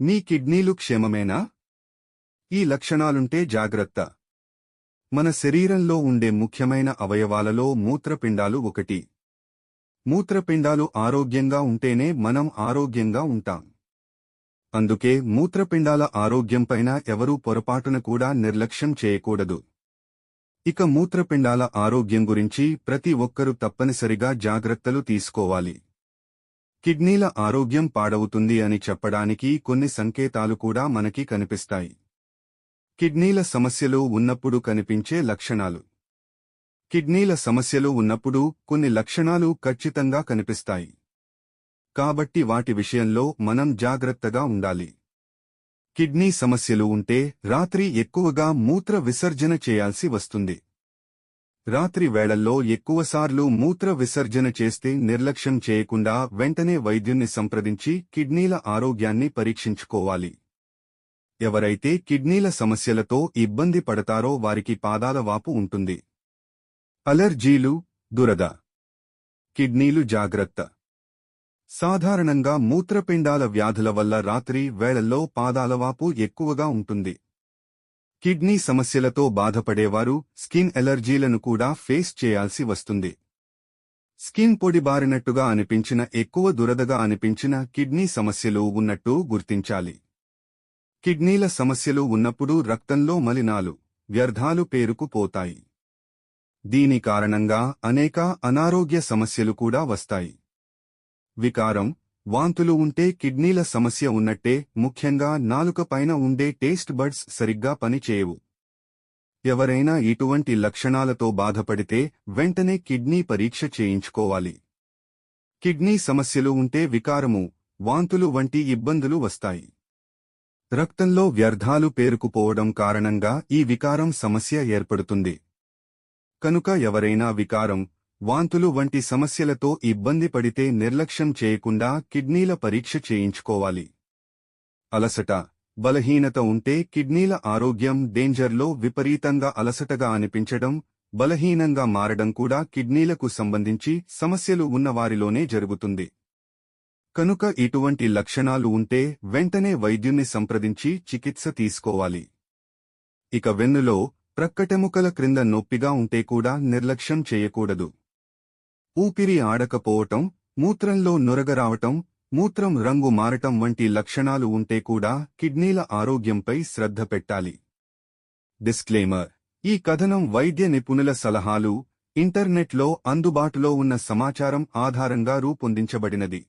నీ కిడ్నీలు క్షేమమేనా? ఈ లక్షణాలుంటే జాగ్రత్త. మన శరీరంలో ఉండే ముఖ్యమైన అవయవాలలో మూత్రపిండాలు ఒకటి. మూత్రపిండాలు ఆరోగ్యంగా ఉంటేనే మనం ఆరోగ్యంగా ఉంటాం. అందుకే మూత్రపిండాల ఆరోగ్యంపైన ఎవరూ పొరపాటున కూడా నిర్లక్ష్యం చేయకూడదు. ఇక మూత్రపిండాల ఆరోగ్యం గురించి ప్రతి ఒక్కరూ తప్పనిసరిగా జాగ్రత్తలు తీసుకోవాలి. కిడ్నీల ఆరోగ్యం పాడవుతుంది అని చెప్పడానికి కొన్ని సంకేతాలు కూడా మనకి కనిపిస్తాయి. కిడ్నీల సమస్యలు ఉన్నప్పుడు కనిపించే లక్షణాలు. కిడ్నీల సమస్యలు ఉన్నప్పుడు కొన్ని లక్షణాలు ఖచ్చితంగా కనిపిస్తాయి. కాబట్టి వాటి విషయంలో మనం జాగ్రత్తగా ఉండాలి. కిడ్నీ సమస్యలు ఉంటే రాత్రి ఎక్కువగా మూత్ర విసర్జన చేయాల్సి వస్తుంది. రాత్రి వేళల్లో ఎక్కువసార్లు మూత్ర విసర్జన చేస్తే నిర్లక్ష్యం చేయకుండా వెంటనే వైద్యుణ్ణి సంప్రదించి కిడ్నీల ఆరోగ్యాన్ని పరీక్షించుకోవాలి. ఎవరైతే కిడ్నీల సమస్యలతో ఇబ్బంది పడతారో వారికి పాదాల వాపు ఉంటుంది. అలర్జీలు దురద. కిడ్నీలు జాగ్రత్త. సాధారణంగా మూత్రపిండాల వ్యాధుల వల్ల రాత్రి వేళల్లో పాదాలవాపు ఎక్కువగా ఉంటుంది. కిడ్నీ సమస్యలతో బాధపడేవారు స్కిన్ ఎలర్జీలను కూడా ఫేస్ చేయాల్సి వస్తుంది. స్కిన్ పొడిబారినట్టుగా అనిపించిన ఎక్కువ దురదగా అనిపించిన కిడ్నీ సమస్యలు ఉన్నట్టు గుర్తించాలి. కిడ్నీల సమస్యలు ఉన్నప్పుడు రక్తంలో మలినాలు వ్యర్థాలు పేరుకుపోతాయి దీని కారణంగా అనేక అనారోగ్య సమస్యలు కూడా వస్తాయి. వికారం వాంతులు ఉంటే కిడ్నీల సమస్య ఉన్నట్టే ముఖ్యంగా నాలుక పైన ఉండే టేస్ట్ బడ్స్ సరిగ్గా పనిచేయవు ఎవరైనా ఇటువంటి లక్షణాలతో బాధపడితే వెంటనే కిడ్నీ పరీక్ష చేయించుకోవాలి. కిడ్నీ సమస్యలు ఉంటే వికారము వాంతులు వంటి ఇబ్బందులు వస్తాయి. రక్తంలో వ్యర్థాలు పేరుకుపోవడం కారణంగా ఈ వికారం సమస్య ఏర్పడుతుంది. కనుక ఎవరైనా వికారం వాంతులు వంటి సమస్యలతో ఇబ్బంది పడితే నిర్లక్ష్యం చేయకుండా కిడ్నీల పరీక్ష చేయించుకోవాలి. అలసట బలహీనత ఉంటే కిడ్నీల ఆరోగ్యం డేంజర్లో విపరీతంగా అలసటగా అనిపించడం బలహీనంగా మారడం కూడా కిడ్నీలకు సంబంధించి సమస్యలు ఉన్నవారిలోనే జరుగుతుంది. కనుక ఇటువంటి లక్షణాలు ఉంటే వెంటనే వైద్యుణ్ణి సంప్రదించి చికిత్స తీసుకోవాలి. ఇక వెన్నులో ప్రక్కటెముకల క్రింద నొప్పిగా ఉంటే కూడా నిర్లక్ష్యం చేయకూడదు. ఊపిరి ఆడకపోవటం మూత్రంలో నొరగరావటం మూత్రం రంగు మారటం వంటి లక్షణాలు ఉంటే కూడా కిడ్నీల ఆరోగ్యంపై శ్రద్ధ పెట్టాలి. డిస్క్లైమర్ ఈ కథనం వైద్య నిపుణుల సలహాలు ఇంటర్నెట్లో అందుబాటులో ఉన్న సమాచారం ఆధారంగా రూపొందించబడినది.